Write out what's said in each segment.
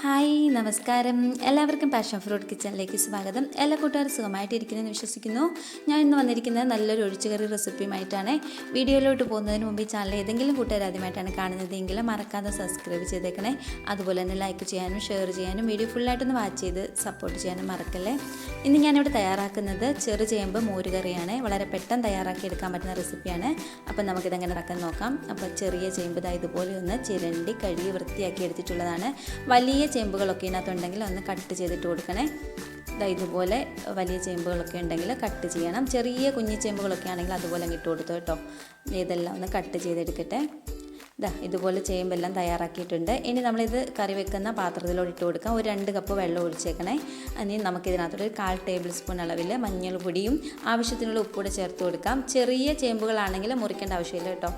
Hi നമസ്കാരം. എല്ലാവർക്കും passion fruit കിച്ചണിലേക്ക് സ്വാഗതം. എല്ലാ കൂട്ടുകാരും സുഖമായിട്ടിരിക്കുന്നതെന്ന് വിശ്വസിക്കുന്നു. ഞാൻ ഇന്ന് വന്നിരിക്കുന്നത് നല്ലൊരു ഒഴിച്ചുകറി റെസിപ്പിയുമായിട്ടാണ്. വീഡിയോയിലോട്ട് പോകുന്നതിന് മുമ്പ് ഈ ചാനൽ ഏതെങ്കിലും കൂട്ടുകാർ ആദ്യമായിട്ടാണ് കാണുന്നതെങ്കിൽ മറക്കാതെ സബ്സ്ക്രൈബ് ചെയ്തേക്കണേ. അതുപോലെ തന്നെ ലൈക്ക് ചെയ്യാനും ഷെയർ ചെയ്യാനും വീഡിയോ ഫുള്ളായിട്ടൊന്ന് വാച്ച് ചെയ്ത് സപ്പോർട്ട് ചെയ്യാനും മറക്കല്ലേ? ഇന്ന് ഞാനിവിടെ തയ്യാറാക്കുന്നത് ചെറു ചേമ്പ് മോരുകറിയാണ് വളരെ പെട്ടെന്ന് തയ്യാറാക്കി എടുക്കാൻ പറ്റുന്ന റെസിപ്പിയാണ്. അപ്പം നമുക്കിതെങ്ങനെ നടക്കാൻ നോക്കാം. അപ്പോൾ ചെറിയ ചേമ്പ് ഇതായതുപോലെ ഒന്ന് ചിരണ്ടി കഴുകി വൃത്തിയാക്കി എടുത്തിട്ടുള്ളതാണ്. വലിയ ചേമ്പുകളൊക്കെ ഇതിനകത്തുണ്ടെങ്കിൽ ഒന്ന് കട്ട് ചെയ്തിട്ട് കൊടുക്കണേ. ഇതാ ഇതുപോലെ വലിയ ചേമ്പുകളൊക്കെ ഉണ്ടെങ്കിൽ കട്ട് ചെയ്യണം. ചെറിയ കുഞ്ഞു ചേമ്പുകളൊക്കെ ആണെങ്കിൽ അതുപോലെ ഇട്ട് കൊടുത്തു കേട്ടോ. ഇതെല്ലാം ഒന്ന് കട്ട് ചെയ്തെടുക്കട്ടെ. ഇതാ ഇതുപോലെ ചേമ്പെല്ലാം തയ്യാറാക്കിയിട്ടുണ്ട്. ഇനി നമ്മളിത് കറി വെക്കുന്ന പാത്രത്തിലോട്ട് ഇട്ട് കൊടുക്കാം. ഒരു രണ്ട് കപ്പ് വെള്ളം ഒഴിച്ചേക്കണേ. ഇനി നമുക്കിതിനകത്തോട്ട് ഒരു കാൽ ടേബിൾ സ്പൂൺ അളവിൽ മഞ്ഞൾപ്പൊടിയും ആവശ്യത്തിനുള്ള ഉപ്പൂടെ ചേർത്ത് കൊടുക്കാം. ചെറിയ ചേമ്പുകളാണെങ്കിൽ മുറിക്കേണ്ട ആവശ്യമില്ല കേട്ടോ.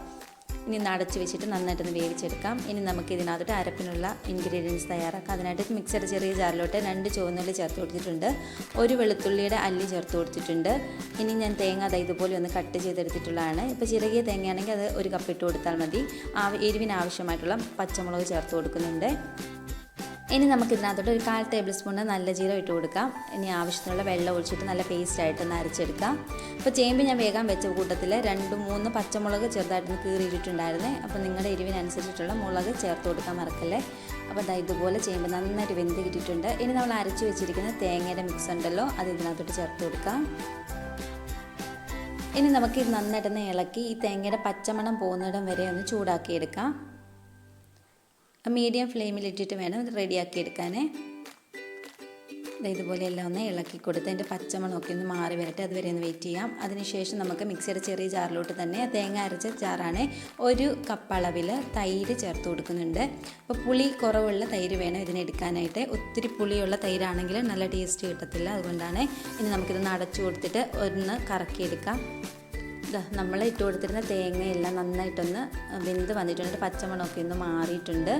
ഇനി നടച്ച് വെച്ചിട്ട് നന്നായിട്ടൊന്ന് വേവിച്ചെടുക്കാം. ഇനി നമുക്ക് ഇതിനകത്തോട്ട് അരപ്പിനുള്ള ഇൻഗ്രീഡിയൻസ് തയ്യാറാക്കാം. അതിനായിട്ട് മിക്സർ ചെറിയ ജാറിലോട്ട് രണ്ട് ചുവന്നുള്ളി ചേർത്ത് കൊടുത്തിട്ടുണ്ട്. ഒരു വെളുത്തുള്ളിയുടെ അല്ലി ചേർത്ത് കൊടുത്തിട്ടുണ്ട്. ഇനി ഞാൻ തേങ്ങ അത് ഇതുപോലെ ഒന്ന് കട്ട് ചെയ്തെടുത്തിട്ടുള്ളതാണ്. ഇപ്പോൾ ചിറകിയ തേങ്ങയാണെങ്കിൽ അത് ഒരു കപ്പ് ഇട്ട് കൊടുത്താൽ മതി. ആ എരിവിന് ആവശ്യമായിട്ടുള്ള പച്ചമുളക് ചേർത്ത് കൊടുക്കുന്നുണ്ട്. ഇനി നമുക്ക് ഇതിനകത്തോട്ട് ഒരു കാൽ ടേബിൾ സ്പൂണ് നല്ല ജീരം ഇട്ട് കൊടുക്കാം. ഇനി ആവശ്യത്തിനുള്ള വെള്ളം ഒഴിച്ചിട്ട് നല്ല പേസ്റ്റ് ആയിട്ട് ഒന്ന് അരച്ചെടുക്കാം. അപ്പോൾ ചേമ്പ് ഞാൻ വേഗം വെച്ച കൂട്ടത്തിൽ രണ്ട് മൂന്ന് പച്ചമുളക് ചെറുതായിട്ടൊന്ന് കീറിയിട്ടുണ്ടായിരുന്നേ അപ്പോൾ നിങ്ങളുടെ എരിവിനനുസരിച്ചിട്ടുള്ള മുളക് ചേർത്ത് കൊടുക്കാൻ മറക്കല്ലേ? അപ്പോൾ ദാ ഇതുപോലെ ചേമ്പ് നന്നായിട്ട് വെന്ത് കിട്ടിയിട്ടുണ്ട്. ഇനി നമ്മൾ അരച്ച് വെച്ചിരിക്കുന്ന തേങ്ങയുടെ മിക്സ് ഉണ്ടല്ലോ അത് ഇതിനകത്തോട്ട് ചേർത്ത് കൊടുക്കാം. ഇനി നമുക്ക് ഇത് നന്നായിട്ടൊന്ന് ഇളക്കി ഈ തേങ്ങയുടെ പച്ചമണം പോകുന്നിടം വരെ ഒന്ന് ചൂടാക്കി എടുക്കാം മീഡിയം ഫ്ലെയിമിലിട്ടിട്ട് വേണം ഇത് റെഡിയാക്കി എടുക്കാനേ. ഇതുപോലെ എല്ലാം ഒന്ന് ഇളക്കി കൊടുത്ത് അതിന്റെ പച്ചമുളകൊക്കെ ഒന്ന് മാറി വരട്ടെ അതുവരെ ഒന്ന് വെയിറ്റ് ചെയ്യാം. അതിനുശേഷം നമുക്ക് മിക്സിയുടെ ചെറിയ ജാറിലോട്ട് തന്നെ തേങ്ങ അരച്ച ജാറാണ് ഒരു കപ്പ് അളവിൽ തൈര് ചേർത്ത് കൊടുക്കുന്നുണ്ട്. അപ്പോൾ പുളി കുറവുള്ള തൈര് വേണം ഇതിനെടുക്കാനായിട്ട് ഒത്തിരി പുളിയുള്ള തൈരാണെങ്കിൽ നല്ല ടേസ്റ്റ് കിട്ടത്തില്ല അതുകൊണ്ടാണ് ഇനി നമുക്കിതൊന്ന് അടച്ചു കൊടുത്തിട്ട് ഒന്ന് കറക്കിയെടുക്കാം. നമ്മൾ ഇട്ട് കൊടുത്തിരുന്ന തേങ്ങയെല്ലാം നന്നായിട്ടൊന്ന് വെന്ത് വന്നിട്ടുണ്ട്. പച്ചമുളകൊക്കെ ഒന്ന് മാറിയിട്ടുണ്ട്.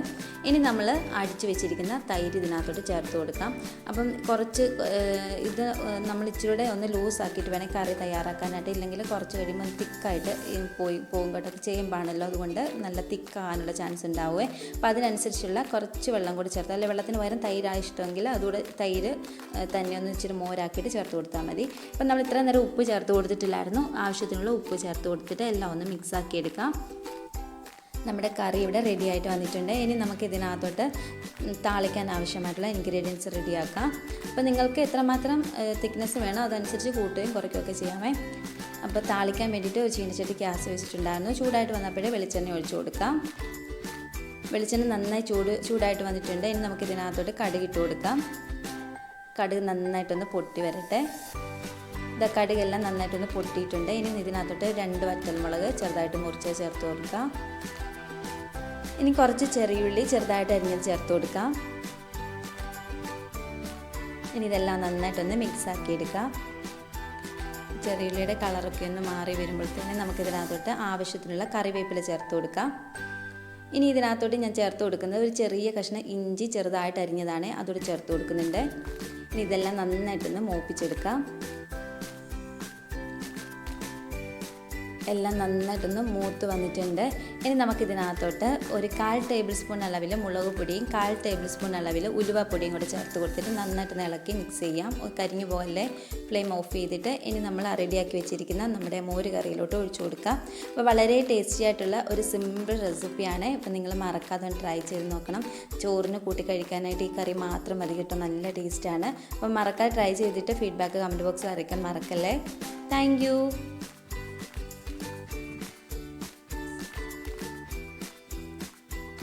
ഇനി നമ്മൾ അടിച്ചു വെച്ചിരിക്കുന്ന തൈര് ഇതിനകത്തോട്ട് ചേർത്ത് കൊടുക്കാം. അപ്പം കുറച്ച് ഇത് നമ്മൾ ഇച്ചിരൂടെ ഒന്ന് ലൂസ് ആക്കിയിട്ട് വേണേൽ കറി തയ്യാറാക്കാനായിട്ട് ഇല്ലെങ്കിൽ കുറച്ച് കഴിയുമ്പോൾ തിക്കായിട്ട് പോയി പോകും കേട്ടോ. ചെയ്യുമ്പാണല്ലോ അതുകൊണ്ട് നല്ല തിക്കാകാനുള്ള ചാൻസ് ഉണ്ടാവുമേ അപ്പോൾ അതിനനുസരിച്ചുള്ള കുറച്ച് വെള്ളം കൂടി ചേർത്ത് അല്ലെങ്കിൽ വെള്ളത്തിന് പകരം തൈരാണ് ഇഷ്ടമെങ്കിൽ അതുകൂടെ തൈര് തന്നെ ഒന്ന് ഇച്ചിരി മോരാക്കിയിട്ട് ചേർത്ത് കൊടുത്താൽ മതി. അപ്പം നമ്മൾ ഇത്ര നേരം ഉപ്പ് ചേർത്ത് കൊടുത്തിട്ടില്ലായിരുന്നു. ആവശ്യത്തിനുള്ള ഉപ്പ് ചേർത്ത് കൊടുത്തിട്ട് എല്ലാം ഒന്ന് മിക്സ് ആക്കി എടുക്കാം. നമ്മുടെ കറി ഇവിടെ റെഡി ആയിട്ട് വന്നിട്ടുണ്ട്. ഇനി നമുക്ക് ഇതിനകത്തോട്ട് താളിക്കാൻ ആവശ്യമായിട്ടുള്ള ഇൻഗ്രീഡിയൻസ് റെഡിയാക്കാം അപ്പോൾ നിങ്ങൾക്ക് എത്രമാത്രം തിക്നെസ് വേണോ അതനുസരിച്ച് കൂട്ടുകയും കുറയ്ക്കുകയൊക്കെ ചെയ്യാമേ. അപ്പോൾ താളിക്കാൻ വേണ്ടിയിട്ട് ഒരു ചീനച്ചട്ടി ഗ്യാസ് വെച്ചിട്ടുണ്ടായിരുന്നു. ചൂടായിട്ട് വന്നപ്പോഴേ വെളിച്ചെണ്ണ ഒഴിച്ചു കൊടുക്കാം. വെളിച്ചെണ്ണ നന്നായി ചൂട് ചൂടായിട്ട് വന്നിട്ടുണ്ട്. ഇനി നമുക്ക് ഇതിനകത്തോട്ട് കടുക് ഇട്ട് കൊടുക്കാം. കടുക് നന്നായിട്ടൊന്ന് പൊട്ടി വരട്ടെ. ഇതാ കടുകെല്ലാം നന്നായിട്ടൊന്ന് പൊട്ടിയിട്ടുണ്ട്. ഇനി ഇതിനകത്തോട്ട് രണ്ട് വറ്റൽമുളക് ചെറുതായിട്ട് മുറിച്ച് ചേർത്ത് കൊടുക്കാം. ഇനി കുറച്ച് ചെറിയുള്ളി ചെറുതായിട്ട് അരിഞ്ഞത് ചേർത്ത് കൊടുക്കാം. ഇനി ഇതെല്ലാം നന്നായിട്ടൊന്ന് മിക്സ് ആക്കി എടുക്കാം. ചെറിയുള്ളിയുടെ കളറൊക്കെ ഒന്ന് മാറി വരുമ്പോഴത്തേന് നമുക്കിതിനകത്തോട്ട് ആവശ്യത്തിനുള്ള കറിവേപ്പില ചേർത്ത് കൊടുക്കാം. ഇനി ഇതിനകത്തോട്ട് ഞാൻ ചേർത്ത് കൊടുക്കുന്നത് ഒരു ചെറിയ കഷ്ണം ഇഞ്ചി ചെറുതായിട്ട് അരിഞ്ഞതാണ്. അതോട് ചേർത്ത് കൊടുക്കുന്നുണ്ട്. ഇനി ഇതെല്ലാം നന്നായിട്ടൊന്ന് മൂപ്പിച്ചെടുക്കാം. എല്ലാം നന്നായിട്ടൊന്ന് മൂത്ത് വന്നിട്ടുണ്ട്. ഇനി നമുക്കിതിനകത്തോട്ട് ഒരു കാൽ ടേബിൾ സ്പൂൺ അളവിൽ മുളക് പൊടിയും കാൽ ടേബിൾ സ്പൂൺ അളവിൽ ഉലുവപ്പൊടിയും കൂടെ ചേർത്ത് കൊടുത്തിട്ട് നന്നായിട്ട് ഇളക്കി മിക്സ് ചെയ്യാം. കരിഞ്ഞു പോലെ ഫ്ലെയിം ഓഫ് ചെയ്തിട്ട് ഇനി നമ്മൾ റെഡിയാക്കി വെച്ചിരിക്കുന്ന നമ്മുടെ മോര് കറിയിലോട്ട് ഒഴിച്ചു കൊടുക്കാം. അപ്പോൾ വളരെ ടേസ്റ്റി ആയിട്ടുള്ള ഒരു സിമ്പിൾ റെസിപ്പിയാണ് അപ്പോൾ നിങ്ങൾ മറക്കാതെ ട്രൈ ചെയ്ത് നോക്കണം. ചോറിന് കൂട്ടി കഴിക്കാനായിട്ട് ഈ കറി മാത്രം മതി കിട്ടും. നല്ല ടേസ്റ്റാണ് അപ്പോൾ മറക്കാതെ ട്രൈ ചെയ്തിട്ട് ഫീഡ്ബാക്ക് കമന്റ് ബോക്സിൽ അറിയിക്കാൻ മറക്കല്ലേ? താങ്ക്